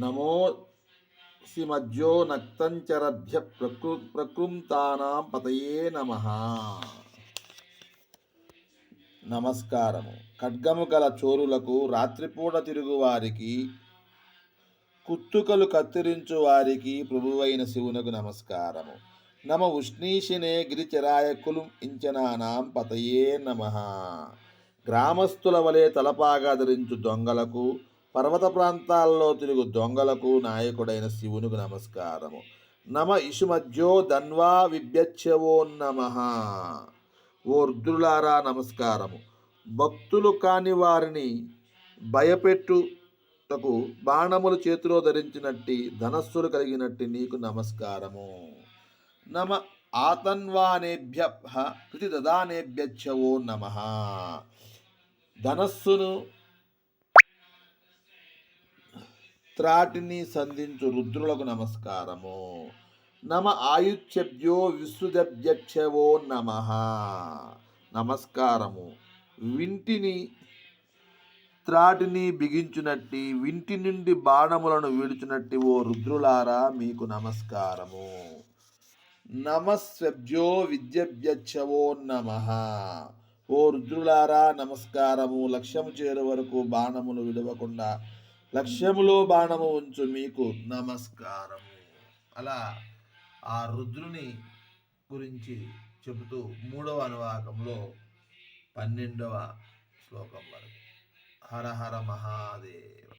నమో సిమజ్జో నక్తంచరభ్య ప్రకృ ప్రకృంతానాం పతయే నమ. నమస్కారము. ఖడ్గము గల చోరులకు రాత్రిపూట తిరుగువారికి కుత్తుకలు కత్తిరించు వారికి ప్రభువైన శివునకు నమస్కారము. నమ ఉష్ణీషినే గిరిచరాయకులు ఇంచనానాం పతయే నమ. గ్రామస్తుల వలె తలపాగా ధరించు దొంగలకు పర్వత ప్రాంతాల్లో తిరుగు దొంగలకు నాయకుడైన శివునికి నమస్కారము. నమ ఇషుమధ్యో ధన్వా విభ్యచ్చవో నమ. ఓ రుద్రులారా నమస్కారము. భక్తులు కాని వారిని భయపెట్టుటకు బాణములు చేతిలో ధరించినట్టి ధనస్సులు కలిగినట్టి నీకు నమస్కారము. నమ ఆతన్వానేభ్య కృతి దదానేభ్యచ్చవో నమ. ధనస్సును త్రాటిని సంధించు రుద్రులకు నమస్కారము. నమ ఆయుష్యభ్యో విశ్రుదభ్యక్షవో నమ. నమస్కారము. వింటిని త్రాటిని బిగించునట్టి వింటి నుండి బాణములను విడుచునట్టి ఓ రుద్రులారా మీకు నమస్కారము. నమస్వభ్యో విద్యభ్యక్షవో నమ. ఓ రుద్రులారా నమస్కారము. లక్ష్యము చేరు వరకు బాణములు విడవకుండా లక్ష్యములో బాణము ఉంచు మీకు. నమస్కారము. అలా ఆ రుద్రుని గురించి చెబుతూ మూడవ అనువాకంలో పన్నెండవ శ్లోకం వరకు. హర హర మహాదేవ.